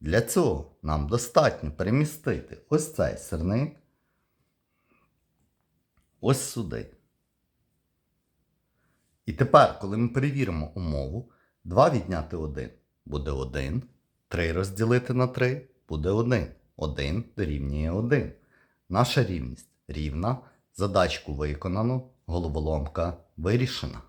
Для цього нам достатньо перемістити ось цей сирник ось сюди. І тепер, коли ми перевіримо умову, 2 відняти 1 буде 1, 3 розділити на 3 буде 1. 1 дорівнює 1. Наша рівність рівна. Задачку виконано, головоломка вирішена.